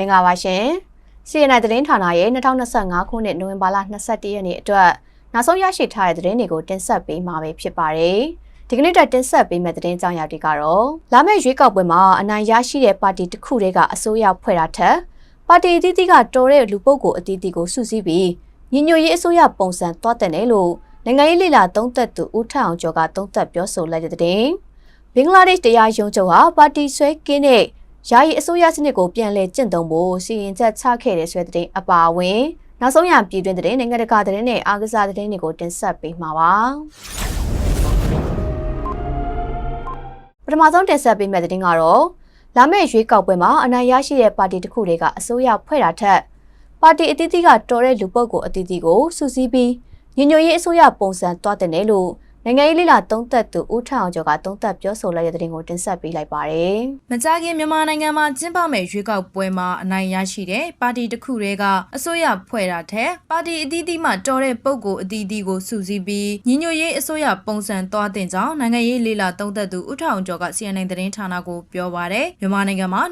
မင်္ဂလာပါရှင်။ CNN သတင်းဌာနရဲ့2025ခုနှစ်နိုဝင်ဘာလ22ရက်နေ့အတွက်နောက်ဆုံးရရှိထားတဲ့သတင်းတွေကိုတင်ဆက်ပေးမှာပဲဖြစ်ပါတယ်။ဒီကနေ့တက်တင်ဆက်ပေးမယ့်သတင်းကြောင်းရာတွေကတော့လာမယ့်ရွေးကောက်ပွဲမှာအနိုင်ရရှိတဲ့ပါတီတစ်ခုတည်းကအစိုးရဖွဲ့တာထက်ပါတီအသီးသီးကတော်တဲ့လူပုဂ္ဂိုလ်အသီးသီးကိုစုစည်းပြီးညီညွတ်ရေးအစိုးရပုံစံသွားတဲ့နယ်လို့နိုင်ငံရေးလေလာသုံးသက်သူဦးထအောင်ကျော်ကသုံးသက်ပြောဆိုလိုက်တဲ့တဲ့ဘင်္ဂလားဒေ့ရှ်တရားရုံးချုပ်ဟာပါတီဆွဲကင်းတဲ့ ယာယီအစိုးရစနစ်ကိုပြန်လည်ကျင့်သုံးဖို့စီရင်ချက်ချခဲ့တဲ့ဆွဲတဲ့အပါအဝင်နောက်ဆုံးရပြည်တွင်းသတင်းနိုင်ငံတကာသတင်းနဲ့အားကစားသတင်းတွေကိုတင်ဆက်ပေးမှာပါပထမဆုံးတင်ဆက်ပေးမယ့်သတင်းကတော့လာမယ့်ရွေးကောက်ပွဲမှာအနိုင်ရရှိတဲ့ပါတီတစ်ခုတည်းကအစိုးရဖွဲ့တာထက်ပါတီအသီးသီးကတော်တဲ့လူပုဂ္ဂိုလ်အသီးသီးကိုစုစည်းပြီးညီညွတ်ရေးအစိုးရပုံစံသွားတဲ့လို့ နိုင်ငံရေးလိလာသုံးသက်သူဦးထအောင်ကျော်ကသုံးသက်ပြောဆိုလိုက်တဲ့သတင်းကိုတင်ဆက်ပေးလိုက်ပါတယ်။မကြခင်မြန်မာနိုင်ငံမှာကျင်းပမယ့်ရွေးကောက်ပွဲမှာအနိုင်ရရှိတဲ့ပါတီတစ်ခုတည်းကအစိုးရဖွဲ့တာထက်ပါတီအသီးသီးမှတော်တဲ့ပုံကိုအသီးသီးကိုစုစည်းပြီးညီညွတ်ရေးအစိုးရပုံစံသွားတင်ကြောင်းနိုင်ငံရေးလိလာသုံးသက်သူဦးထအောင်ကျော်က CNN သတင်းဌာနကိုပြောပါတယ်။မြန်မာနိုင်ငံမှာ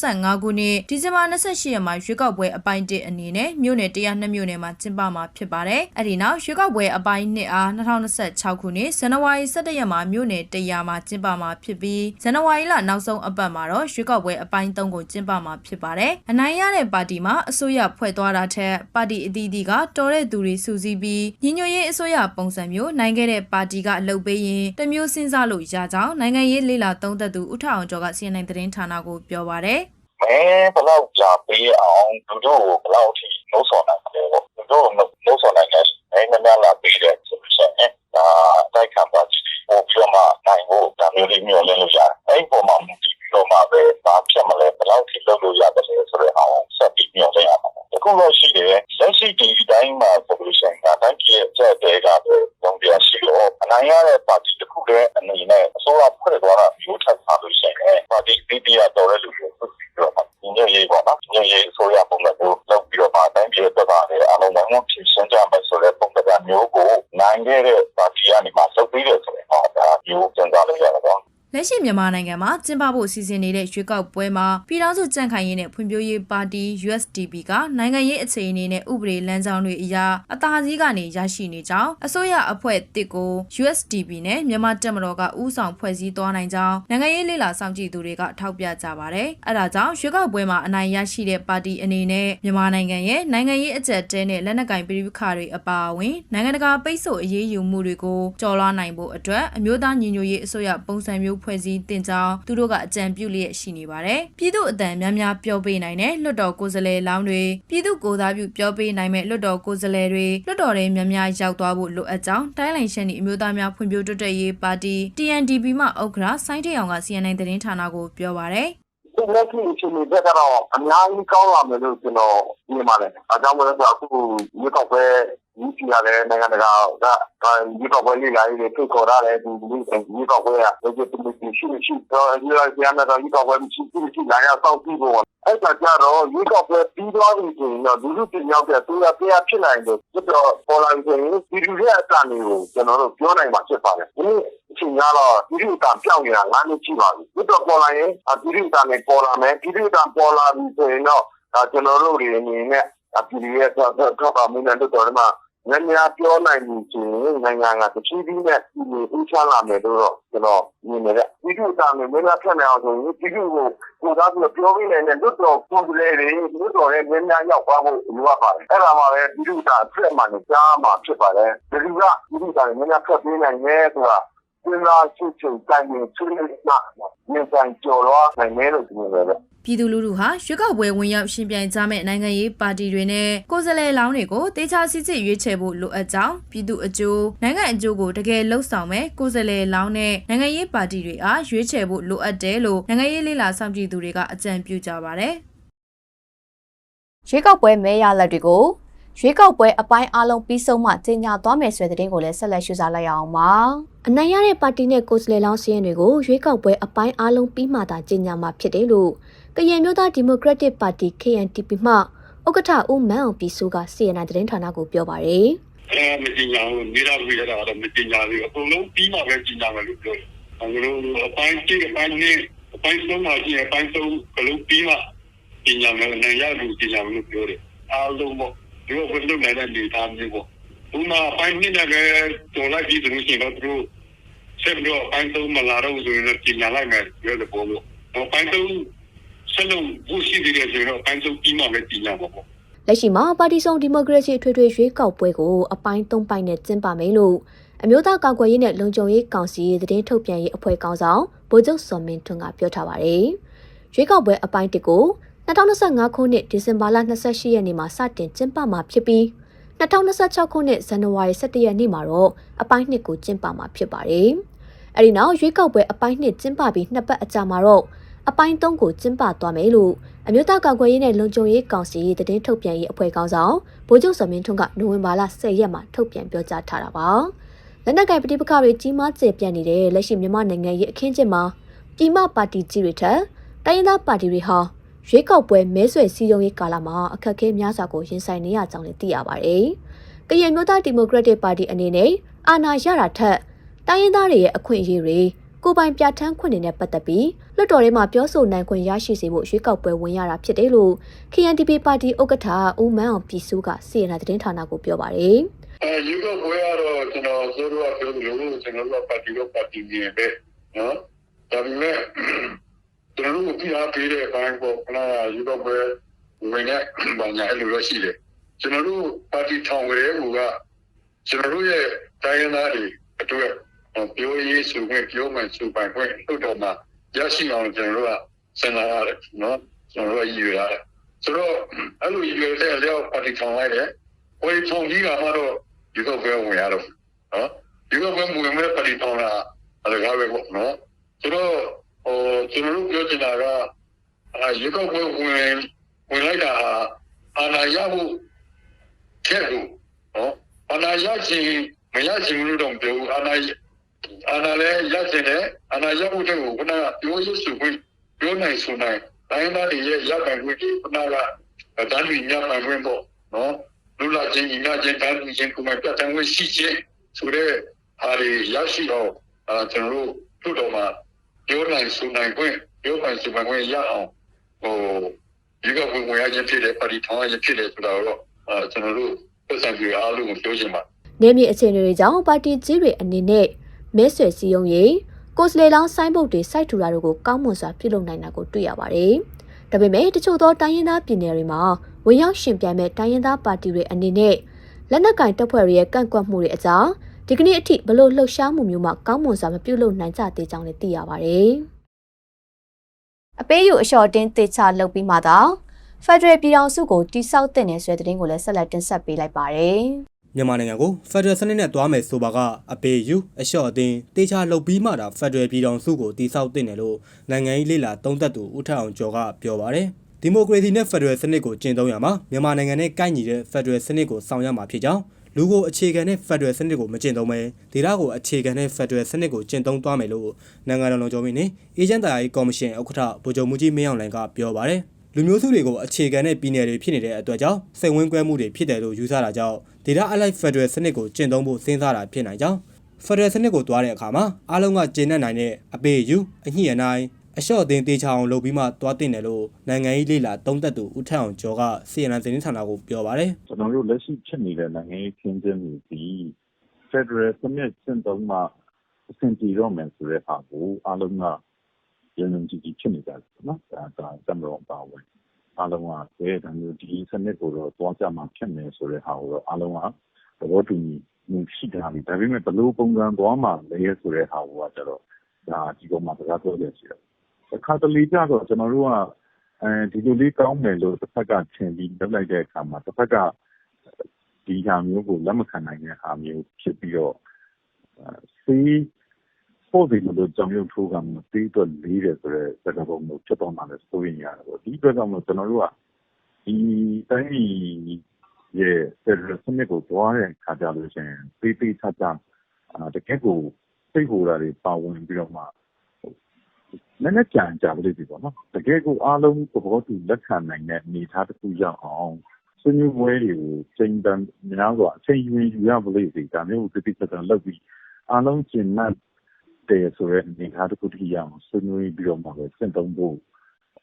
2025ခုနှစ်ဒီဇင်ဘာ28ရက်မှာရွေးကောက်ပွဲအပိုင်း1အနေနဲ့မြို့နယ်102မြို့နယ်မှာကျင်းပမှာဖြစ်ပါတယ်။အဲဒီနောက်ရွေးကောက်ပွဲအပိုင်း2အား2026ခုနှစ်ဇန်နဝါရီ17ရက်မှာမြို့နယ်100မှာကျင်းပမှာဖြစ်ပြီးဇန်နဝါရီလနောက်ဆုံးအပတ်မှာတော့ရွေးကောက်ပွဲအပိုင်း3ကိုကျင်းပမှာဖြစ်ပါတယ်။အနိုင်ရတဲ့ပါတီမှာအစိုးရဖွဲ့သွားတာထက်ပါတီအသီးသီးကတော်တဲ့သူတွေစုစည်းပြီးညီညွတ်ရေးအစိုးရပုံစံမျိုးနိုင်ခဲ့တဲ့ပါတီကအလုပ်ပေးရင်တမျိုးစဉ်းစားလို့ရကြောင်းနိုင်ငံရေးလေးလာသုံးသက်သူဦးထအောင်ကျော်က CNN သတင်းဌာနကိုပြောပါတယ်။မဲဘလောက်ကြာပေးအောင်လူတို့ကိုဘလောက်ထိနှိုးဆော်နိုင်တယ်ပေါ့လူတို့နှိုးဆော်နိုင်တဲ့အဲမများလာပေးတဲ့ဆိုရင်ဒါ တိုက်ခံပါချီပို့ပြီးမှနိုင်ဖို့ဒါမျိုးလေးမျိုးလင်းလို့ရတယ်အဲ့ဒီပုံမှာမူတည်ပြီးတော့မှပဲဘာဖြစ်မလဲဘယ်လောက်ထိလုပ်လို့ရတယ်ဆိုတဲ့အောင်ဆက်ပြီးမျိုးလင်းရမှာအခုတော့ရှိတယ်လက်ရှိဒီတိုင်းမှာ solution ကတိုင်းပြည်ရဲ့ချက်တွေကလည်းပုံပြရှိတော့အနိုင်ရတဲ့ပါတီတစ်ခုတည်းအနေနဲ့အစိုးရဖွဲ့သွားတာမျိုးထပ်ပါလို့ရှိရင်ပါတီပြည်တရားတော်တဲ့လူတွေဖြစ်ပြီးတော့ညညရေးပေါ့နော်ညညရေးအစိုးရပုံစံမျိုးလုပ်ပြီးတော့မှတိုင်းပြည်အတွက်ပါလေအလုံးစုံဖြစ်ရှင်းကြမယ်ဆို တဲ့ပုံစံမျိုးကိုနိုင်ခဲ့တဲ့ပါတီကနေမှလုပ်ပြီးတယ်ဆို လက်ရှိမြန်မာနိုင်ငံမှာကျင်းပဖို့စီစဉ်နေတဲ့ရွေးကောက်ပွဲမှာပြည်ထောင်စုကြံ့ခိုင်ရေးနဲ့ဖွံ့ဖြိုးရေးပါတီ USDP ကနိုင်ငံရေးအခြေအနေနဲ့ဥပဒေလမ်းကြောင်းတွေအရအသာစီးကနေရရှိနေကြောင်းအစိုးရအဖွဲ့တစ်ကို USDP နဲ့မြန်မာတက်မတော်ကဥဆောင်ဖွဲ့စည်းသွားနိုင်ကြောင်းနိုင်ငံရေးလေလာစောင့်ကြည့်သူတွေကထောက်ပြကြပါတယ်။အဲဒါကြောင့်ရွေးကောက်ပွဲမှာအနိုင်ရရှိတဲ့ပါတီအနေနဲ့မြန်မာနိုင်ငံရဲ့နိုင်ငံရေးအကြက်တဲနဲ့လက်နက်ကင်ပြည်ပခါတွေအပါအဝင်နိုင်ငံတကာပိတ်ဆို့အရေးယူမှုတွေကိုကျော်လွှားနိုင်ဖို့အတွက်အမျိုးသားညီညွတ်ရေးအစိုးရပုံစံမျိုးဖွဲ့စည်းတင်ကြောင်းသူတို့ကအကြံပြုလျက်ရှိနေပါတယ်။ပြည်သူအတန်များများပြောပေးနိုင်တဲ့လွတ်တော်ကိုယ်စားလှယ်လောင်းတွေပြည်သူကိုယ်စားပြုပြောပေးနိုင်မဲ့လွတ်တော်ကိုယ်စားလှယ်တွေလွတ်တော်တွေများများရောက်သွားဖို့လိုအပ်ကြောင်းတိုင်းလိုင်ရှန်ဤအမျိုးသားများဖွံ့ဖြိုးတိုးတက်ရေးပါတီ TNDP မှဥက္ကဋ္ဌစိုင်းထေအောင်က CNN သတင်းဌာနကိုပြောပါတယ်။ဒီလက်ရှိအချိန်တွေကတော့အများကြီးကောင်းလာမယ်လို့ကျွန်တော် မြင်ပါတယ်။အကြောင်းမလို့ဆိုအခုမြေကောက်ပဲဒီစီရတယ်နိုင်ငံတကာကဒီကောက်ပွဲလေးလာရေးတွေထုတ်ခေါ်ရတယ်ဒီဒီကောက်ပွဲကဒီကိစ္စတွေရှိရှိတော့ဒီလိုပြန်လာတော့ဒီကောက်ပွဲရှိရှိရှိလာရတော့ပြီးဖို့အဲ့ဒါကြတော့ဒီကောက်ပွဲပြီးသွားပြီဆိုရင်တော့လူလူပြရောက်တဲ့သူရပြဖြစ်နိုင်တယ်ဒီတော့ပေါ်လာရင်ဒီလူရဲ့အတန်တွေကိုကျွန်တော်တို့ပြောနိုင်မှာဖြစ်ပါတယ်ဒီအချိန်ကတော့ဒီလူအတန်ပြောင်းနေတာငါးနှစ်ရှိပါပြီဒီတော့ပေါ်လာရင်ဒီလူအတန်တွေပေါ်လာမယ်ဒီလူအတန်ပေါ်လာပြီဆိုရင်တော့ ကျွန်တော်တို့တွေအနေနဲ့ပြည်ရဲ့တော့တော့မင်းတို့တော်မှာညညာပြောနိုင်မှုချင်းနိုင်ငံကတဖြည်းဖြည်းနဲ့ဒီလိုဦးချလာမယ်လို့တော့ကျွန်တော်မြင်နေတဲ့ဒီလိုတာမျိုးမင်းကဖက်နေအောင်ဆိုရင်ဒီလိုကိုကိုသားပြီးပြောပြီးနေတဲ့လွတ်တော်ကိုယ်လေးတွေလွတ်တော်ရဲ့မင်းများရောက်သွားဖို့လိုအပ်ပါတယ်အဲ့ဒါမှပဲဒီလိုတာအဖြစ်မှန်ကြားမှာဖြစ်ပါတယ်ဒီလိုကဒီလိုတာမင်းများဖက်ပေးနိုင်ရဲ့ဆိုတာ စဉ်းစားချစ်ချင်တိုင်ရင်ဆွေးနွေးမှမြင်ဆိုင်ကြော်လွားနိုင်မယ်လို့ဒီလိုပဲပြည်သူလူထုဟာရွေးကောက်ပွဲဝင်ရောက်ရှင်ပြိုင်ကြမဲ့နိုင်ငံရေးပါတီတွေနဲ့ကိုယ်စားလှယ်လောင်းတွေကိုတေချာစစ်စစ်ရွေးချယ်ဖို့လိုအပ်ကြောင်းပြည်သူအကျိုးနိုင်ငံအကျိုးကိုတကယ်လှုပ်ဆောင်မဲ့ကိုယ်စားလှယ်လောင်းနဲ့နိုင်ငံရေးပါတီတွေအားရွေးချယ်ဖို့လိုအပ်တယ်လို့နိုင်ငံရေးလေလာစောင့်ကြည့်သူတွေကအကြံပြုကြပါတယ်။ရွေးကောက်ပွဲမဲရလက်တွေကို ရွေးကောက်ပွဲအပိုင်းအလုံးပြီးဆုံးမှကြေညာသွားမယ်ဆိုတဲ့သတင်းကိုလည်းဆက်လက်ရှုစားလိုက်အောင်ပါအနိုင်ရတဲ့ပါတီနဲ့ကိုယ်စားလှယ်လောင်းစည်းရင်တွေကိုရွေးကောက်ပွဲအပိုင်းအလုံးပြီးမှသာကြေညာမှာဖြစ်တယ်လို့ကရင်မျိုးသားဒီမိုကရက်တစ်ပါတီ KNTP မှဥက္ကဋ္ဌဦးမန်းအောင်ပြည်စိုးက CNN သတင်းဌာနကိုပြောပါတယ်အဲမကြေညာဘူးနေရာဝေးရတာတော့မကြေညာဘူးအကုန်လုံးပြီးမှပဲကြေညာမယ်လို့ပြောတယ်။အဲလိုအပိုင်းကြီးအပိုင်းနဲ့အပိုင်းဆုံးမှကြီးအပိုင်းဆုံးကလုံးပြီးမှပြင်ညာမယ်နိုင်ရလူပြင်ညာမယ်လို့ပြောတယ်အားလုံးပေါ့ ဒီလိုဘယ်လိုနိုင်တဲ့နေသားမျိုးပေါ့ဥမာပိုင်းနှစ်နဲ့ပဲတော်လိုက်ပြီးဆိုလို့ရှိရင်တော့သူတို့ဆက်ပြီးတော့ပိုင်းသုံးမလာတော့ဆိုရင်တော့ပြင်ညာလိုက်မယ်ပြောတယ်ပေါ့လို့ဟောပိုင်းသုံးဆက်လို့ဘူးရှိသေးတယ်ဆိုတော့ပိုင်းသုံးပြီးမှပဲပြင်ညာပါပေါ့လက်ရှိမှာပါတီစုံဒီမိုကရေစီထွေထွေရွေးကောက်ပွဲကိုအပိုင်း၃ပိုင်းနဲ့ကျင်းပမယ်လို့အမျိုးသားကာကွယ်ရေးနဲ့လုံခြုံရေးကောင်စီရဲ့သတင်းထုတ်ပြန်ရေးအဖွဲ့ကောင်းဆောင်ဗိုလ်ချုပ်စော်မင်းထွန်းကပြောထားပါတယ်။ရွေးကောက်ပွဲအပိုင်း၁ကို 2025ခုနှစ်ဒီဇင်ဘာလ28ရက်နေ့မှာစတင်ကျင်းပမှာဖြစ်ပြီး2026ခုနှစ်ဇန်နဝါရီ17ရက်နေ့မှာတော့အပိုင်း2ကိုကျင်းပမှာဖြစ်ပါတယ်။အဲဒီနောက်ရွေးကောက်ပွဲအပိုင်း2ကျင်းပပြီးနှစ်ပတ်အကြာမှာတော့အပိုင်း3ကိုကျင်းပသွားမယ်လို့အမျိုးသားကာကွယ်ရေးနဲ့လုံခြုံရေးကောင်စီသတင်းထုတ်ပြန်ရေးအဖွဲ့ကောင်းဆောင်ဗိုလ်ချုပ်စော်မင်းထွန်းကနိုဝင်ဘာလ10ရက်မှာထုတ်ပြန်ပြောကြားထားတာပါ။လက်နက်ကိုင်ပဋိပက္ခတွေကြီးမားကျယ်ပြန့်နေတဲ့လက်ရှိမြန်မာနိုင်ငံရဲ့အခင်းကျင်းမှာပြည်မပါတီကြီးတွေထက်တိုင်းရင်းသားပါတီတွေဟာ ရွေးကောက်ပွဲမဲဆွယ်စည်းရုံးရေးကာလမှာအခက်အခဲများစွာကိုရင်ဆိုင်နေရကြောင်းလည်းသိရပါတယ်။ကရင်မျိုးသားဒီမိုကရက်တစ်ပါတီအနေနဲ့အာဏာရတာထက်တိုင်းရင်းသားတွေရဲ့အခွင့်အရေးတွေကိုယ်ပိုင်ပြဋ္ဌာန်းခွင့်တွေနဲ့ပတ်သက်ပြီးလွှတ်တော်ထဲမှာပြောဆိုနိုင်ခွင့်ရရှိစေဖို့ရွေးကောက်ပွဲဝင်ရတာဖြစ်တယ်လို့ KNDP ပါတီဥက္ကဋ္ဌဦးမန်းအောင်ပြည်စုကစီရင်သတင်းဌာနကိုပြောပါတယ်အဲယူကဘွေကတော့ကျွန်တော်ဆိုတော့ပြောလို့ကျွန်တော်တို့ပါတီတော့ပါတီနေပဲနော်ဒါပေမဲ့ ကျွန်တော်တို့ပြအားပေးတဲ့ဘိုင်းပေါ့ခဏယူကဘွေဝင်တဲ့ဘာညာအဲ့လိုရရှိတယ်ကျွန်တော်တို့ပါတီထောင်ကြတဲ့ဟိုကကျွန်တော်တို့ရဲ့တိုင်းရင်းသားတွေအတွက်ပြောရေးဆိုခွင့်ပြောမှန်ဆိုပိုင်ခွင့်ထုတ်တော်မှာရရှိအောင်ကျွန်တော်တို့ကစဉ်းစားရတယ်နော်ကျွန်တော်တို့ရည်ရွယ်ရတယ်ဆိုတော့အဲ့လိုရည်ရွယ်တဲ့အလျောက်ပါတီထောင်လိုက်တယ်ဝေဖုန်ကြီးကတော့ဒီတော့ပဲဝင်ရတော့နော်ဒီတော့ပဲဝင်မဲ့ပရိတောင်းလာအလကားပဲပေါ့နော်ဆိုတော့ ဟိုကျွန်တော်တို့ပြောချင်တာကအာရေကောက်ပွဲဝင်ဝင်လိုက်တာဟာအာဏာရဖို့ထက်လို့နော်အာဏာရခြင်းမရခြင်းလို့တော့ပြောအာဏာအာဏာလည်းရခြင်းနဲ့အာဏာရဖို့တဲ့ကိုခုနကပြောရစုခွင့်ပြောနိုင်ဆိုနိုင်တိုင်းသားတွေရဲ့ရပိုင်ခွင့်ဒီခုနကတန်းပြီးညပိုင်ခွင့်ပေါ့နော်လူလာချင်းညီလာချင်းတန်းပြီးချင်းကိုမပြတ်တမ်းဝရှိချင်းဆိုတဲ့ဟာတွေရရှိအောင်အာကျွန်တော်တို့တို့တော်မှာ ပြောနိုင်ဆိုနိုင်ခွင့်ပြောပိုင်ဆိုပိုင်ခွင့်ရအောင်ဟိုဒီကဝင်ဝင်ရချင်းဖြစ်တဲ့ပါတီထောင်ရချင်းဖြစ်တဲ့ဆိုတာတော့အာကျွန်တော်တို့ပတ်စံကြီးအားလုံးကိုပြောချင်ပါ။နေမြေအခြေအနေတွေကြောင့်ပါတီကြီးတွေအနေနဲ့မဲဆွယ်စည်းရုံးရေးကိုယ်စလေလောင်းဆိုင်းဘုတ်တွေစိုက်ထူတာတို့ကိုကောင်းမွန်စွာပြုလုပ်နိုင်တာကိုတွေ့ရပါတယ်။ဒါပေမဲ့တချို့သောတိုင်းရင်းသားပြည်နယ်တွေမှာဝင်ရောက်ရှင်ပြိုင်မဲ့တိုင်းရင်းသားပါတီတွေအနေနဲ့လက်နက်ကင်တပ်ဖွဲ့တွေရဲ့ကန့်ကွက်မှုတွေအကြောင်း ဒီကနေ့အထိဘလို့လှုပ်ရှားမှုမျိုးမှကောင်းမွန်စွာမပြုလုပ်နိုင်ကြသေးကြောင်းလည်းသိရပါတယ်။အပေးယူအလျှော်တင်းတေချလုပ်ပြီးမှသာဖက်ဒရယ်ပြည်အောင်စုကိုတိစောက်တဲ့နယ်ဆွဲတဲ့တင်ကိုလည်းဆက်လက်တင်ဆက်ပေးလိုက်ပါတယ်။မြန်မာနိုင်ငံကိုဖက်ဒရယ်စနစ်နဲ့တွားမယ်ဆိုပါကအပေယူအလျှော့အတင်းတေချာလုပ်ပြီးမှဒါဖက်ဒရယ်ပြည်ထောင်စုကိုတည်ဆောက်တင်တယ်လို့နိုင်ငံရေးလေလာသုံးသက်သူဦးထက်အောင်ကျော်ကပြောပါတယ်ဒီမိုကရေစီနဲ့ဖက်ဒရယ်စနစ်ကိုကျင့်သုံးရမှာမြန်မာနိုင်ငံနဲ့ကိုက်ညီတဲ့ဖက်ဒရယ်စနစ်ကိုဆောင်ရွက်မှာဖြစ်ကြောင်း လူကိုအခြေခံတဲ့ဖက်ဒရယ်စနစ်ကိုမကျင့်သုံးပဲဒေသကိုအခြေခံတဲ့ဖက်ဒရယ်စနစ်ကိုကျင့်သုံးသွားမယ်လို့နိုင်ငံတော်လုံခြုံရေးနဲ့အေဂျင့်တရားရေးကော်မရှင်ဥက္ကဋ္ဌဗိုလ်ချုပ်မူကြီးမင်းအောင်လှိုင်ကပြောပါတယ်လူမျိုးစုတွေကိုအခြေခံတဲ့ပြည်နယ်တွေဖြစ်နေတဲ့အတွက်ကြောင့်စိတ်ဝင်းကွဲမှုတွေဖြစ်တယ်လို့ယူဆတာကြောင့်ဒေတာအလိုက်ဖက်ဒရယ်စနစ်ကိုကျင့်သုံးဖို့စဉ်းစားတာဖြစ်နိုင်ကြောင်းဖက်ဒရယ်စနစ်ကိုတွားတဲ့အခါမှာအားလုံးကကျင့်တတ်နိုင်တဲ့အပေယူအညှိအနိုင် အလျှော့အတင်းတေချာအောင်လုပ်ပြီးမှတွားတင်တယ်လို့နိုင်ငံရေးလေလာသုံးသက်သူဦးထက်အောင်ကျော်က CNN သတင်းဌာနကိုပြောပါတယ်ကျွန်တော်တို့လက်ရှိဖြစ်နေတဲ့နိုင်ငံရေးခင်းကျင်းမှုဒီ Federal စနစ်စင်တုံးမှာအဆင်ပြေတော့မယ်ဆိုတဲ့ဟာကိုအားလုံးကယုံကြည်ကြည်ဖြစ်နေကြတယ်နော်ဒါဒါတမတော်ပါဝင်အားလုံးကဘယ်ဒါမျိုးဒီစနစ်ကိုတော့တွားကြမှာဖြစ်မယ်ဆိုတဲ့ဟာကိုတော့အားလုံးကသဘောတူညီမှုရှိကြပြီဒါပေမဲ့ဘလို့ပုံစံတွားမှာလဲဆိုတဲ့ဟာကိုကကျတော့ဒါဒီကောင်မှာစကားပြောရရှိတ ယ်အခါတလေကြတော့ ကျွန်တော်တို့ကအဲဒီလိုလေးကောင်းတယ်လို့တစ်ဖက်ကထင်ပြီး လုပ်လိုက်တဲ့အခါမှာတစ်ဖက်က ဒီဟာမျိုးကို လက်မခံနိုင်တဲ့ဟာမျိုးဖြစ်ပြီးတော့စေးပို့ပြီးလို့ကြောင်ရုပ်ထိုးကမသေးတော့လေးတယ်ဆိုတော့စကားပုံမျိုးဖြစ်တော့မှလည်း စိုးရင်ရတယ်ပေါ့ ဒီအတွက်ကြောင့်မို့ ကျွန်တော်တို့က ဒီတိုင်းပြည်ရဲ့ ဖက်ဒရယ်စနစ်ကိုတွားတဲ့ခါကြလို့ရှိရင်ပေးပေးချာချာ တကယ့်ကို စိတ်ဟိုတာတွေ ပါဝင်ပြီးတော့မှ နည်းနည်းကြံကြပါလိမ့်ပြီပေါ့နော်တကယ်ကိုအားလုံးသဘောတူလက်ခံနိုင်တဲ့အနေအထားတစ်ခုရောက်အောင်ဆွေးနွေးပွဲတွေကိုချိန်တန်များစွာအချိန်ယူရင်ယူရပါလိမ့်ပြီဒါမျိုးကိုတိတိကျကျလုပ်ပြီးအားလုံးကျင့်မှတ်တယ်ဆိုတဲ့အနေအထားတစ်ခုတည်းရအောင်ဆွေးနွေးပြီးတော့မှပဲစင့်သုံးဖို့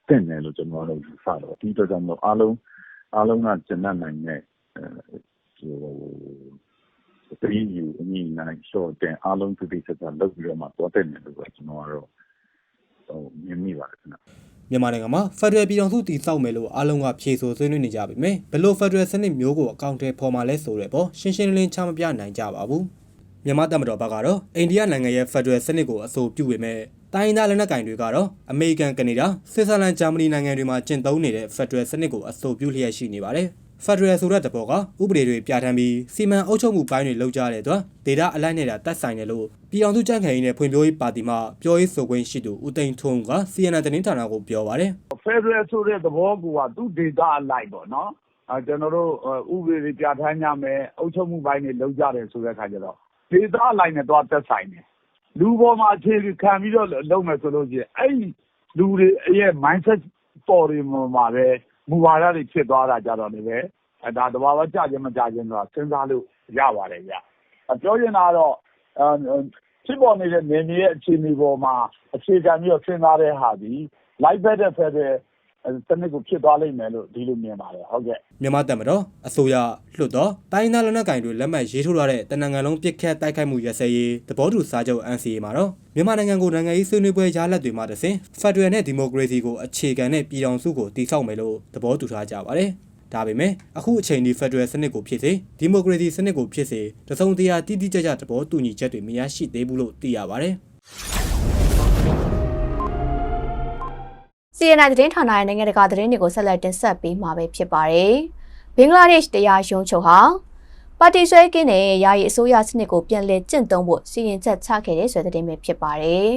သင့်တယ်လို့ကျွန်တော်တို့ယူဆတော့ဒီအတွက်ကြောင့်မလို့အားလုံးအားလုံးကကျင့်တတ်နိုင်တဲ့အဲဟိုပြည်ယူအမြင်နိုင်ရှော့တဲ့အားလုံးသူတိကျကျလုပ်ပြီးတော့မှသွားတဲ့တယ်လို့ပဲကျွန်တော်ကတော့ဟို မြင်မိပါတယ်ခင်ဗျမြန်မာနိုင်ငံမှာဖက်ဒရယ်ပြည်ထောင်စုတည်ဆောက်မယ်လို့အားလုံးကဖြေဆိုဆွေးနွေးနေကြပြီမယ်ဘယ်လိုဖက်ဒရယ်စနစ်မျိုးကိုအကောင့်ထဲပေါ်မှာလဲဆိုတဲ့ပေါ့ရှင်းရှင်းလင်းလင်းချမပြနိုင်ကြပါဘူးမြန်မာတပ်မတော်ဘက်ကတော့အိန္ဒိယနိုင်ငံရဲ့ဖက်ဒရယ်စနစ်ကိုအဆိုပြုပေမဲ့တိုင်းရင်းသားလက်နက်ကိုင်တွေကတော့အမေရိကန်ကနေဒါဆွစ်ဇာလန်ဂျာမနီနိုင်ငံတွေမှာကျင့်သုံးနေတဲ့ဖက်ဒရယ်စနစ်ကိုအဆိုပြုလျက်ရှိနေပါတယ် ဖက်ဒရယ်ဆိုတဲ့တဘောကဥပဒေတွေပြဋ္ဌာန်းပြီးစီမံအုပ်ချုပ်မှုပိုင်းတွေလုပ်ကြတဲ့အတွက်ဒေတာအလိုက်နေတာတက်ဆိုင်တယ်လို့ပြည်အောင်စုကြံ့ခိုင်ရေးနဲ့ဖွံ့ဖြိုးရေးပါတီမှပြောရေးဆိုခွင့်ရှိသူဦးသိန်းထွန်းက CNN သတင်းဌာနကိုပြောပါတယ်ဖက်ဒရယ်ဆိုတဲ့သဘောကူကသူ့ဒေတာအလိုက်ပေါ့နော်အဲကျွန်တော်တို့ဥပဒေတွေပြဋ္ဌာန်းကြမယ်အုပ်ချုပ်မှုပိုင်းတွေလုပ်ကြတယ်ဆိုတဲ့အခါကျတော့ဒေတာအလိုက်နဲ့တော့သက်ဆိုင်တယ်လူပေါ်မှာအခြေခံပြီးတော့လုပ်မယ်ဆိုလို့ရှိရင်အဲ့ဒီလူတွေရဲ့ mindset ပေါ်တွေမှာပဲ မူဝါဒတွေဖြစ်သွားတာကြတော့လည်းပဲအဲဒါတဘာဝကြခြင်းမကြခြင်းတော့စဉ်းစားလို့ရပါတယ်ဗျအပြောချင်တာကတော့အဲဖြစ်ပေါ်နေတဲ့နေမြေရဲ့အခြေအနေပေါ်မှာအခြေခံပြီးတော့စဉ်းစားတဲ့ဟာဒီ live bet တဲ့ဖက်တဲ့ စနစ်ကိုဖြစ်သွားလိမ့်မယ်လို့ဒီလိုမြင်ပါတယ်ဟုတ်ကဲ့မြန်မာတပ်မတော်အစိုးရလွှတ်တော်တိုင်းဒေသလက်နက်ကိုင်တွေလက်မှတ်ရေးထိုးထားတဲ့တနင်္ဂနွေလုံးပြစ်ခတ်တိုက်ခိုက်မှုရစဲရေးသဘောတူစာချုပ် NCA မှာတော့မြန်မာနိုင်ငံကိုနိုင်ငံရေးဆွေးနွေးပွဲရလဒ်တွေမှတဆင်ဖက်ဒရယ်နဲ့ဒီမိုကရေစီကိုအခြေခံတဲ့ပြည်ထောင်စုကိုတည်ဆောက်မယ်လို့သဘောတူထားကြပါတယ်။ဒါပေမဲ့အခုအချိန်ဒီဖက်ဒရယ်စနစ်ကိုဖြစ်စေဒီမိုကရေစီစနစ်ကိုဖြစ်စေတစုံတရာတိတိကျကျသဘောတူညီချက်တွေမရရှိသေးဘူးလို့သိရပါတယ်။ CNN သတင်းဌာနရဲ့နိုင်ငံတကာသတင်းတွေကိုဆက်လက်တင်ဆက်ပေးမှာပဲဖြစ်ပါတယ်။ဘင်္ဂလားဒေ့ရှ်တရားရုံးချုပ်ဟာပါတီဆွဲကင်းတဲ့ယာယီအစိုးရစနစ်ကိုပြန်လည်ကျင့်သုံးဖို့စီရင်ချက်ချခဲ့တဲ့ဆိုတဲ့သတင်းပဲဖြစ်ပါတယ်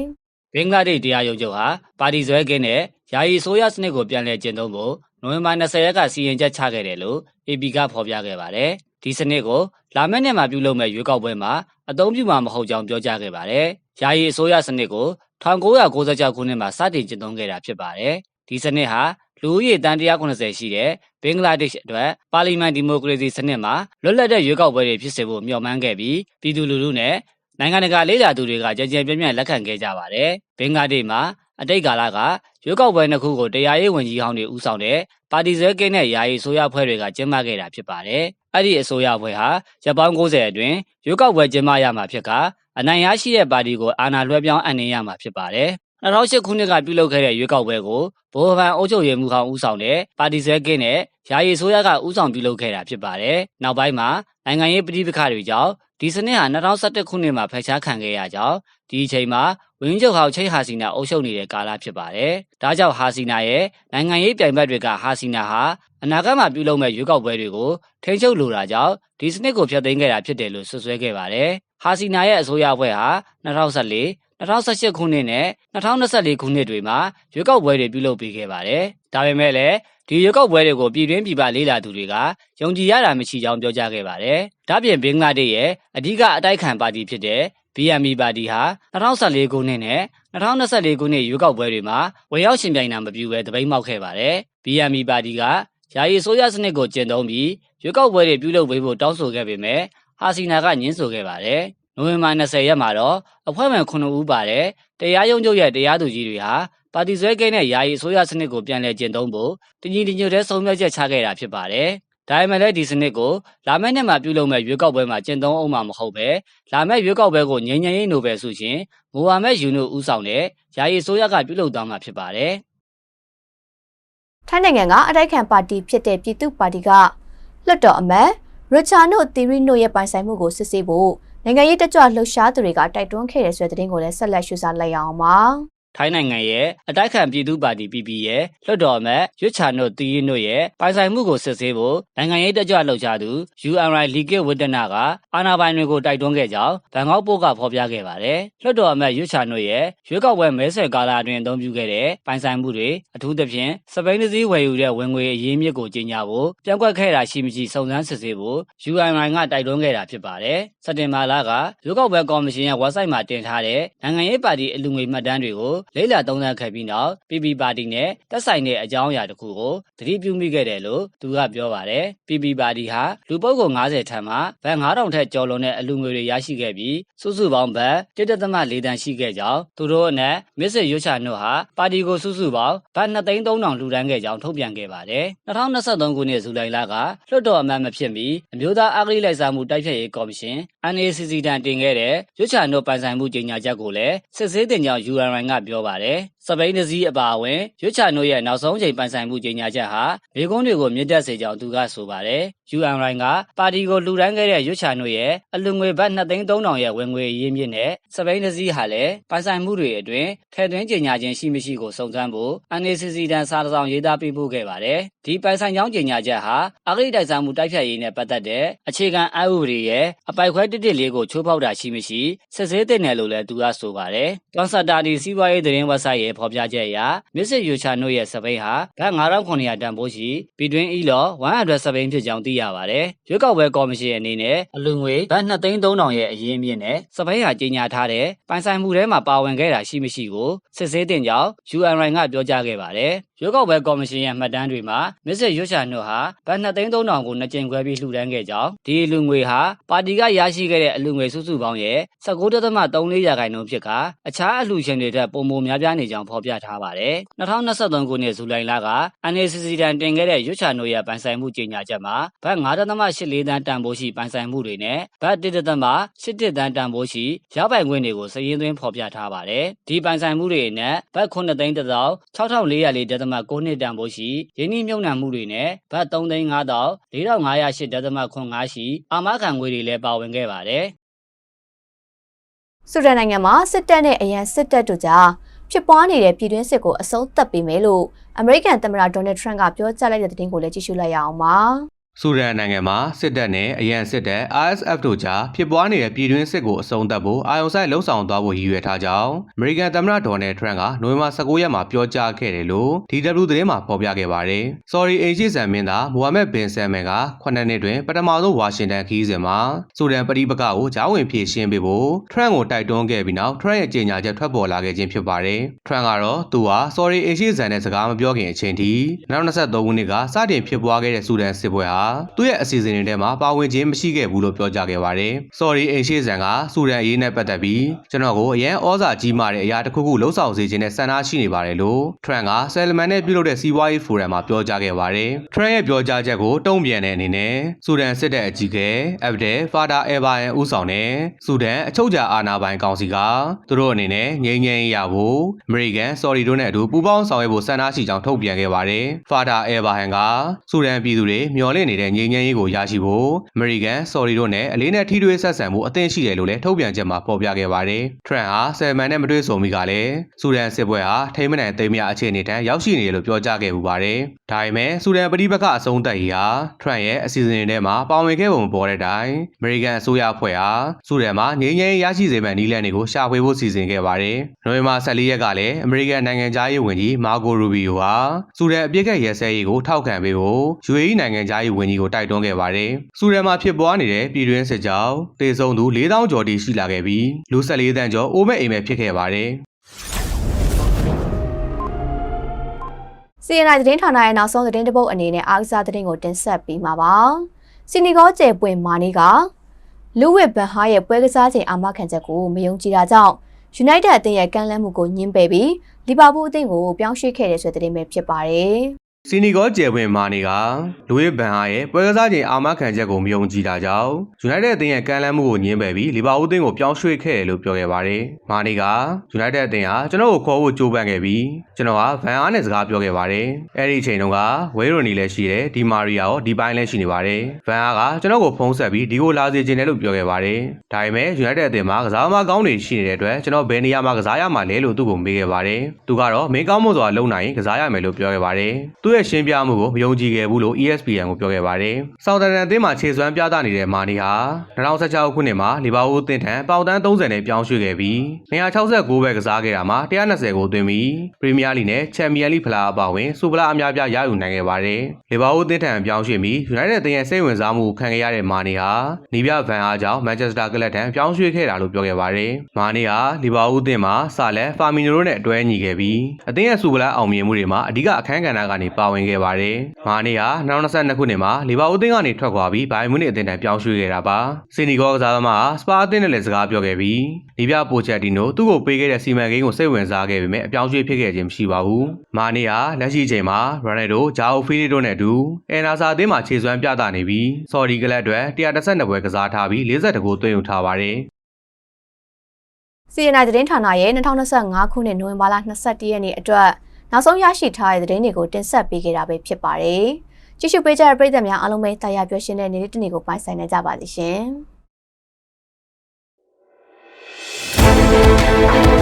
ဘင်္ဂလားဒေ့ရှ်တရားရုံးချုပ်ဟာပါတီဆွဲကင်းတဲ့ယာယီဆိုရစနစ်ကိုပြန်လည်ကျင့်သုံးဖို့နိုဝင်ဘာ20ရက်ကစီရင်ချက်ချခဲ့တယ်လို့ AP ကဖော်ပြခဲ့ပါတယ်။ဒီစနစ်ကိုလာမယ့်နှစ်မှာပြုလုပ်မဲ့ရွေးကောက်ပွဲမှာအသုံးပြုမှာမဟုတ်ကြောင်းပြောကြားခဲ့ပါတယ်။ယာယီအစိုးရစနစ်ကို 1996ခုနှစ်မှာစတင်ကျင့်သုံးခဲ့တာဖြစ်ပါတယ်။ဒီစနစ်ဟာလူဦးရေတန်190ရှိတဲ့ဘင်္ဂလားဒေ့ရှ်အတွက်ပါလီမန်ဒီမိုကရေစီစနစ်မှာလွတ်လပ်တဲ့ရွေးကောက်ပွဲတွေဖြစ်စေဖို့မျှော်မှန်းခဲ့ပြီးပြည်သူလူထုနဲ့နိုင်ငံတကာလေးလာသူတွေကကြကြပြန့်ပြန့်လက်ခံခဲ့ကြပါတယ်။ဘင်္ဂလားဒေ့ရှ်မှာအတိတ်ကာလကရွေးကောက်ပွဲနှစ်ခုကိုတရားရေးဝန်ကြီးဟောင်းတွေဦးဆောင်တဲ့ပါတီစဲကင်းတဲ့ယာယီအစိုးရဖွဲ့တွေကကျင်းပခဲ့တာဖြစ်ပါတယ်။အဲ့ဒီအစိုးရဖွဲ့ဟာရပ်ပေါင်း90အတွင်းရွေးကောက်ပွဲကျင်းပရမှာဖြစ်က အနိုင်ရရှိတဲ့ပါတီကိုအာဏာလွှဲပြောင်းအပ်နှင်းရမှာဖြစ်ပါတယ်။2008ခုနှစ်ကပြုလုပ်ခဲ့တဲ့ရွေးကောက်ပွဲကိုဗိုလ်ဗန်အုပ်ချုပ်ရေးမှူးဟောင်းဦးဆောင်တဲ့ပါတီစဲကင်းတဲ့ယာယီဆိုရကဦးဆောင်ပြုလုပ်ခဲ့တာဖြစ်ပါတယ်။နောက်ပိုင်းမှာနိုင်ငံရေးပဋိပက္ခတွေကြောင့်ဒီစနစ်ဟာ2011ခုနှစ်မှာဖယ်ရှားခံခဲ့ရကြောင်းဒီအချိန်မှာဝင်းချုပ်ဟောက်ချိတ်ဟာစီနာအုပ်ချုပ်နေတဲ့ကာလဖြစ်ပါတယ်။ဒါကြောင့်ဟာစီနာရဲ့နိုင်ငံရေးပြိုင်ဘက်တွေကဟာစီနာဟာအနာဂတ်မှာပြုလုပ်မဲ့ရွေးကောက်ပွဲတွေကိုထိန်းချုပ်လိုတာကြောင့်ဒီစနစ်ကိုဖျက်သိမ်းခဲ့တာဖြစ်တယ်လို့ဆွဆွဲခဲ့ပါတယ်။ ဟာစီနာရဲ့အစိုးရအဖွဲ့ဟာ2014 2018ခုနှစ်နဲ့2024ခုနှစ်တွေမှာရွေးကောက်ပွဲတွေပြုလုပ်ပေးခဲ့ပါတယ်။ဒါပေမဲ့လည်းဒီရွေးကောက်ပွဲတွေကိုပြည်တွင်းပြည်ပလေးလာသူတွေကယုံကြည်ရတာမရှိကြောင်းပြောကြားခဲ့ပါတယ်။ဒါ့ပြင်ဘင်္ဂလားဒေ့ရှ်ရဲ့အဓိကအတိုက်ခံပါတီဖြစ်တဲ့ BNP ပါတီဟာ2014ခုနှစ်နဲ့2024ခုနှစ်ရွေးကောက်ပွဲတွေမှာဝင်ရောက်ရှင်ပြိုင်တာမပြုဘဲတပိတ်မောက်ခဲ့ပါတယ်။ BNP ပါတီကယာယီဆိုရစနစ်ကိုကျင့်သုံးပြီးရွေးကောက်ပွဲတွေပြုလုပ်ပေးဖို့တောင်းဆိုခဲ့ပေမဲ့ ဟာစီနာကညှင်းဆိုခဲ့ပါတယ်။နိုဝင်ဘာ20ရက်မှာတော့အဖွဲ့ဝင်9ဦးပါတဲ့တရားရုံးချုပ်ရဲ့တရားသူကြီးတွေဟာပါတီဆွဲကိန်းနဲ့ယာယီအစိုးရစနစ်ကိုပြန်လည်ကျင့်သုံးဖို့တညီတညွတ်တည်းဆုံးဖြတ်ချက်ချခဲ့တာဖြစ်ပါတယ်။ဒါပေမဲ့လည်းဒီစနစ်ကိုလာမယ့်နှစ်မှာပြုလုပ်မဲ့ရွေးကောက်ပွဲမှာကျင့်သုံးအောင်မှာမဟုတ်ပဲလာမယ့်ရွေးကောက်ပွဲကိုငြိမ်းချမ်းရေးနိုဘယ်ဆုရှင်မိုဟာမက်ယူနုဦးဆောင်တဲ့ယာယီအစိုးရကပြုလုပ်သွားမှာဖြစ်ပါတယ်။။ထိုင်းနိုင်ငံကအတိုက်ခံပါတီဖြစ်တဲ့ပြည်သူ့ပါတီကလွှတ်တော်အမတ် ရချာနို့သီရီနို့ရဲ့ပိုင်ဆိုင်မှုကိုစစ်ဆေးဖို့နိုင်ငံရေးတက်ကြွလှုပ်ရှားသူတွေကတိုက်တွန်းခဲ့တဲ့ဆိုတဲ့သတင်းကိုလည်းဆက်လက်ရှုစားလိုက်ရအောင်ပါ။ ထိုင်းနိုင်ငံရဲ့အတိုက်ခံပြည်သူ့ပါတီ PP ရဲ့လွှတ်တော်အမတ်ရွတ်ချာနို့တီးနို့ရဲ့ပိုင်ဆိုင်မှုကိုစစ်ဆေးဖို့နိုင်ငံရေးတက်ကြွလှုပ်ရှားသူ UNRI လီကေဝတ္တနာကအာဏာပိုင်တွေကိုတိုက်တွန်းခဲ့ကြောင်းဘန်ကောက်ပို့ကဖော်ပြခဲ့ပါတယ်။လွှတ်တော်အမတ်ရွတ်ချာနို့ရဲ့ရွေးကောက်ပွဲမဲဆွယ်ကာလအတွင်းအသုံးပြုခဲ့တဲ့ပိုင်ဆိုင်မှုတွေအထူးသဖြင့်စပိန်စည်းဝယ်ယူတဲ့ဝင်ငွေအရင်းမြစ်ကိုကြီးညာဖို့ပြန့်ကွက်ခဲ့တာရှိမရှိစုံစမ်းစစ်ဆေးဖို့ UNRI ကတိုက်တွန်းခဲ့တာဖြစ်ပါတယ်။စက်တင်ဘာလကရွေးကောက်ပွဲကော်မရှင်ရဲ့ website မှာတင်ထားတဲ့နိုင်ငံရေးပါတီအလူငွေမှတ်တမ်းတွေကိုလေးလာသုံးသပ်ခဲ့ပြီးနောက် PP ပါတီနဲ့တက်ဆိုင်တဲ့အကြောင်းအရာတစ်ခုကိုသတိပြုမိခဲ့တယ်လို့သူကပြောပါတယ်။ PP ပါတီဟာလူပုဂ္ဂိုလ်90ထံမှဘတ်9000ထက်ကျော်လွန်တဲ့အလူငွေတွေရရှိခဲ့ပြီးစုစုပေါင်းဘတ်1.4တန်းရှိခဲ့ကြောင်းသူတို့အနက်မစ်စစ်ရွှေချာနို့ဟာပါတီကိုစုစုပေါင်းဘတ်2,300လှူဒန်းခဲ့ကြောင်းထုတ်ပြန်ခဲ့ပါတယ်။2023ခုနှစ်ဇူလိုင်လကလွှတ်တော်အမတ်မဖြစ်မီအမျိုးသားအဂရိလိုက်စားမှုတိုက်ဖျက်ရေးကော်မရှင် NACC တန်တင်ခဲ့တဲ့ရွှေချာနို့ပိုင်ဆိုင်မှုကြေညာချက်ကိုလည်းစစ်ဆေးတင်ကြောင်း URN ကပြောပါတယ်။ စပိန်တစည်းအပါအဝင်ရွှေချာနို့ရဲ့နောက်ဆုံးချိန်ပိုင်ဆိုင်မှုကြေညာချက်ဟာမိကုန်းတွေကိုမြင့်တက်စေကြောင်းသူကဆိုပါတယ်။ URN ကပါတီကိုလှူဒန်းခဲ့တဲ့ရွှေချာနို့ရဲ့အလူငွေဘတ်2,300ရဲ့ဝင်ငွေရင်းမြစ်နဲ့စပိန်တစည်းဟာလည်းပိုင်ဆိုင်မှုတွေအတွင်းထည့်သွင်းကြေညာခြင်းရှိမရှိကိုစုံစမ်းဖို့ NACC တန်စာတစ်စောင်ရေးသားပေးပို့ခဲ့ပါတယ်။ဒီပိုင်ဆိုင်ကြောင်းကြေညာချက်ဟာအဂရိတိုက်စားမှုတိုက်ဖြတ်ရေးနဲ့ပတ်သက်တဲ့အခြေခံအဥပဒေရဲ့အပိုက်ခွဲတစ်တစ်လေးကိုချိုးဖောက်တာရှိမရှိစစ်ဆေးတဲ့နယ်လို့လည်းသူကဆိုပါတယ်။ကွန်ဆာတာဒီစီးပွားရေးသတင်းဝက်ဆိုက်ရဲ့ဖော်ပြချက်အရမစ်စစ်ယူချာနို့ရဲ့စပိန်ဟာဘတ်9900တန်ဖိုးရှိပြည်တွင်းအီလော100စပိန်ဖြစ်ကြောင်းသိရပါတယ်။ရွေးကောက်ပွဲကော်မရှင်အနေနဲ့အလူငွေဘတ်2,300ရဲ့အရင်းမြစ်နဲ့စပိန်ဟာကြေညာထားတဲ့ပိုင်ဆိုင်မှုထဲမှာပါဝင်ခဲ့တာရှိမရှိကိုစစ်ဆေးတင်ကြောင်း UNRI ကပြောကြားခဲ့ပါတယ်။ ရွေးကောက်ပွဲကော်မရှင်ရဲ့မှတ်တမ်းတွေမှာမစ်စစ်ရွှေချာနို့ဟာဘတ်2,300ကိုနှစ်ကြိမ်ခွဲပြီးလှူဒန်းခဲ့ကြောင်းဒီအလူငွေဟာပါတီကရရှိခဲ့တဲ့အလူငွေစုစုပေါင်းရဲ့19.34ရာခိုင်နှုန်းဖြစ်ကအခြားအလှူရှင်တွေထက်ပိုမိုများပြားနေကြောင်းဖော်ပြထားပါတယ်။2023ခုနှစ်ဇူလိုင်လက NACC တန်တင်ခဲ့တဲ့ရွှေချာနို့ရဲ့ပိုင်ဆိုင်မှုကြေညာချက်မှာဘတ်9.84တန်းတန်ဖိုးရှိပိုင်ဆိုင်မှုတွေနဲ့ဘတ်1.81တန်းတန်ဖိုးရှိရပိုင်ခွင့်တွေကိုစည်ရင်းသွင်းဖော်ပြထားပါတယ်။ဒီပိုင်ဆိုင်မှုတွေနဲ့ဘတ်9သိန်းတစ်သော6404ဒသမ9နှစ်တန်ဖိုးရှိရင်းနှီးမြှုပ်နှံမှုတွေနဲ့ဘတ်3သိန်း5သော4508ဒသမ9ရှိအာမခံငွေတွေလည်းပါဝင်ခဲ့ပါတယ်။ဆူဒန်နိုင်ငံမှာစစ်တပ်နဲ့အရန်စစ်တပ်တို့ကြားဖြစ်ပွားနေတဲ့ပြည်တွင်းစစ်ကိုအဆုံးသတ်ပေးမယ်လို့အမေရိကန်သမ္မတဒေါ်နယ်ထရန့်ကပြောကြားလိုက်တဲ့သတင်းကိုလည်းကြည့်ရှုလိုက်ရအောင်ပါ။ ဆူဒန်နိုင်ငံမှာစစ်တပ်နဲ့အရန်စစ်တပ် RSF တို့ကြားဖြစ်ပွားနေတဲ့ပြည်တွင်းစစ်ကိုအဆုံးသတ်ဖို့အာရုံစိုက်လှုံ့ဆော်သွားဖို့ရည်ရွယ်ထားကြောင်းအမေရိကန်သမ္မတဒေါ်နယ်ထရန့်ကနိုဝင်ဘာ19ရက်မှာပြောကြားခဲ့တယ်လို့ DW သတင်းမှာဖော်ပြခဲ့ပါတယ်။ Sorry အင်ရှိဆန်မင်းသားမိုဟာမက်ဘင်ဆယ်မန်က9နှစ်တွင်ပထမဆုံးဝါရှင်တန်ခီးစဉ်မှာဆူဒန်ပြည်ပကကိုကြားဝင်ဖြည့်ရှင်းပေးဖို့ထရန့်ကိုတိုက်တွန်းခဲ့ပြီးနောက်ထရန့်ရဲ့ကြေညာချက်ထွက်ပေါ်လာခဲ့ခြင်းဖြစ်ပါတယ်။ထရန့်ကတော့သူဟာ Sorry အင်ရှိဆန်တဲ့စကားမပြောခင်အချိန်ထိ2023ခုနှစ်ကစတင်ဖြစ်ပွားခဲ့တဲ့ဆူဒန်စစ်ပွဲဟာသူ့ရဲ့အစီအစဉ်တွေထဲမှာပါဝင်ခြင်းမရှိခဲ့ဘူးလို့ပြောကြားခဲ့ပါတယ်။ Sorry အင်ရှိဆန်ကဆူဒန်အရေးနဲ့ပတ်သက်ပြီးကျွန်တော်ကိုအရန်ဩဇာကြီးမားတဲ့အရာတစ်ခုခုလှုံ့ဆော်စေခြင်းနဲ့ဆန္ဒရှိနေပါတယ်လို့ထရန့်ကဆယ်လမန်နဲ့ပြုလုပ်တဲ့စီးပွားရေးဖိုရမ်မှာပြောကြားခဲ့ပါတယ်။ထရန့်ရဲ့ပြောကြားချက်ကိုတုံ့ပြန်တဲ့အနေနဲ့ဆူဒန်စစ်တပ်အကြီးအကဲအဗ်ဒယ်ဖာဒါအယ်ဘာယန်ဦးဆောင်တဲ့ဆူဒန်အချုပ်အခြာအာဏာပိုင်ကောင်စီကသူတို့အနေနဲ့ငြိမ်းချမ်းရေးရဖို့အမေရိကန်ဆော်ရီတို့နဲ့အတူပူးပေါင်းဆောင်ရွက်ဖို့ဆန္ဒရှိကြောင်းထုတ်ပြန်ခဲ့ပါတယ်။ဖာဒါအယ်ဘာဟန်ကဆူဒန်ပြည်သူတွေမျှော်လင့်နေတဲ့ငြိမ်းချမ်းရေးကိုရရှိဖို့အမေရိကန်ဆော်ရီတို့နဲ့အလေးနဲ့ထိတွေ့ဆက်ဆံမှုအသင့်ရှိတယ်လို့လည်းထုတ်ပြန်ချက်မှာဖော်ပြခဲ့ပါတယ်။ထရန့်ဟာဆယ်မန်နဲ့မတွေ့ဆုံမီကလည်းဆူဒန်စစ်ပွဲဟာထိမ့်မနိုင်သိမ်းမြအခြေအနေတန်းရောက်ရှိနေတယ်လို့ပြောကြားခဲ့ပူပါတယ်။ဒါပေမဲ့ဆူဒန်ပြည်ပကအဆုံးသတ်ရေးဟာထရန့်ရဲ့အစီအစဉ်တွေထဲမှာပါဝင်ခဲ့ပုံပေါ်တဲ့အတိုင်းအမေရိကန်အစိုးရအဖွဲ့ဟာဆူဒန်မှာငြိမ်းချမ်းရေးရရှိစေမယ့်နည်းလမ်းတွေကိုရှာဖွေဖို့စီစဉ်ခဲ့ပါတယ်။နိုဝင်ဘာ14ရက်ကလည်းအမေရိကန်နိုင်ငံသားရေးဝန်ကြီးမာကိုရူဘီယိုဟာဆူဒန်အပြစ်ခတ်ရဲစဲရေးကိုထောက်ခံပေးဖို့ UAE နိုင်ငံသားရေးဝန်ကြီးကိုတိုက်တွန်းခဲ့ပါတယ်။ဆူဒန်မှာဖြစ်ပွားနေတဲ့ပြည်တွင်းစစ်ကြောင့်တေဆုံးသူ4000ကျော်တိရှိလာခဲ့ပြီးလူ14တန်းကျော်အိုးမဲ့အိမ်မဲ့ဖြစ်ခဲ့ပါတယ်။ CNI သတင်းဌာနရဲ့နောက်ဆုံးသတင်းတပုတ်အနေနဲ့အားကစားသတင်းကိုတင်ဆက်ပေးမှာပါ။စီနီဂေါကျယ်ပွင့်မာနီကလူဝစ်ဘန်ဟာရဲ့ပွဲကစားချိန်အာမခံချက်ကိုမယုံကြည်တာကြောင့် United အသင်းရဲ့ကမ်းလှမ်းမှုကိုညှင်းပယ်ပြီးလီဗာပူးအသင်းကိုပြောင်းရွှေ့ခဲ့တဲ့ဆိုတဲ့သတင်းပဲဖြစ်ပါတယ်။ စီနီဂေါကျယ်ဝင်မာနေကလူဝစ်ဘန်ဟာရဲ့ပွဲကစားချိန်အာမခံချက်ကိုမယုံကြည်တာကြောင့် United အသင်းရဲ့ကမ်းလှမ်းမှုကိုညှင်းပယ်ပြီးလီဗာပူးအသင်းကိုပြောင်းရွှေ့ခဲ့တယ်လို့ပြောခဲ့ပါတယ်။မာနေက United အသင်းဟာကျွန်တော်ကိုခေါ်ဖို့ကြိုးပမ်းခဲ့ပြီးကျွန်တော်ကဗန်အားနဲ့စကားပြောခဲ့ပါတယ်။အဲ့ဒီအချိန်တုန်းကဝဲရိုနီလည်းရှိတယ်ဒီမာရီယာရောဒီပိုင်းလည်းရှိနေပါတယ်။ဗန်အားကကျွန်တော်ကိုဖုန်းဆက်ပြီးဒီကိုလာစေချင်တယ်လို့ပြောခဲ့ပါတယ်။ဒါပေမဲ့ United အသင်းမှာကစားသမားကောင်းတွေရှိနေတဲ့အတွက်ကျွန်တော်ဘယ်နေရာမှာကစားရမှာလဲလို့သူ့ကိုမေးခဲ့ပါတယ်။သူကတော့မင်းကောင်းမွန်စွာလုံနိုင်ရင်ကစားရမယ်လို့ပြောခဲ့ပါတယ်။သူ့ရဲ့ရဲ့ရှင်းပြမှုကိုမယုံကြည်ခဲ့ဘူးလို့ ESPN ကိုပြောခဲ့ပါတယ်။ဆောင်းတန်တန်အသင်းမှာခြေစွမ်းပြသနေတဲ့မာနီဟာ2016ခုနှစ်မှာလီဗာပူးအသင်းထံပေါင်တန်း30နဲ့ပြောင်းရွှေ့ခဲ့ပြီး269ပဲကစားခဲ့တာမှာ120ကိုသွင်းပြီးပရီးမီးယားလိနဲ့ချန်ပီယံလိဖလားအပါအဝင်စူပလာအများပြားရယူနိုင်ခဲ့ပါတယ်။လီဗာပူးအသင်းထံပြောင်းရွှေ့ပြီး United အသင်းရဲ့စိတ်ဝင်စားမှုကိုခံခဲ့ရတဲ့မာနီဟာနီးပြဗန်အားကြောင့်မန်ချက်စတာကလပ်ထံပြောင်းရွှေ့ခဲ့တာလို့ပြောခဲ့ပါတယ်။မာနီဟာလီဗာပူးအသင်းမှာဆာလက်ဖာမီနိုတို့နဲ့အတွဲညီခဲ့ပြီးအသင်းရဲ့စူပလာအောင်မြင်မှုတွေမှာအဓိကအခန်းကဏ္ဍကနေပါဝင်ခဲ့ပါတယ်။မာနီဟာ2022ခုနှစ်မှာလီဗာပူးအသင်းကနေထွက်ခွာပြီးဘိုင်မူနစ်အသင်းထံပြောင်းရွှေ့ခဲ့တာပါ။စီနီဂေါကစားသမားစပါအသင်းနဲ့လည်းစကားပြောခဲ့ပြီးနီးပြပိုချက်တီနိုသူ့ကိုပေးခဲ့တဲ့စီမံကိန်းကိုစိတ်ဝင်စားခဲ့ပေမဲ့အပြောင်းရွှေ့ဖြစ်ခဲ့ခြင်းမရှိပါဘူး။မာနီဟာလက်ရှိချိန်မှာရိုနယ်ဒိုဂျာအိုဖီလီတို့နဲ့အတူအန်နာဆာအသင်းမှာခြေစွမ်းပြသနေပြီးဆော်ဒီကလပ်အတွက်132ပွဲကစားထားပြီး42ဂိုးသွင်းယူထားပါတယ်။ CNN သတင်းဌာနရဲ့2025ခုနှစ်နိုဝင်ဘာလ22ရက်နေ့အတွက် နောက်ဆုံးရရှိထားတဲ့သတင်းတွေကိုတင်ဆက်ပေးခဲ့တာပဲဖြစ်ပါတယ်။ကြည့်ရှုပေးကြတဲ့ပရိသတ်များအားလုံးပဲတာယာပျော်ရွှင်တဲ့နေ့တစ်နေ့ကိုပိုင်ဆိုင်နေကြပါလိမ့်ရှင်။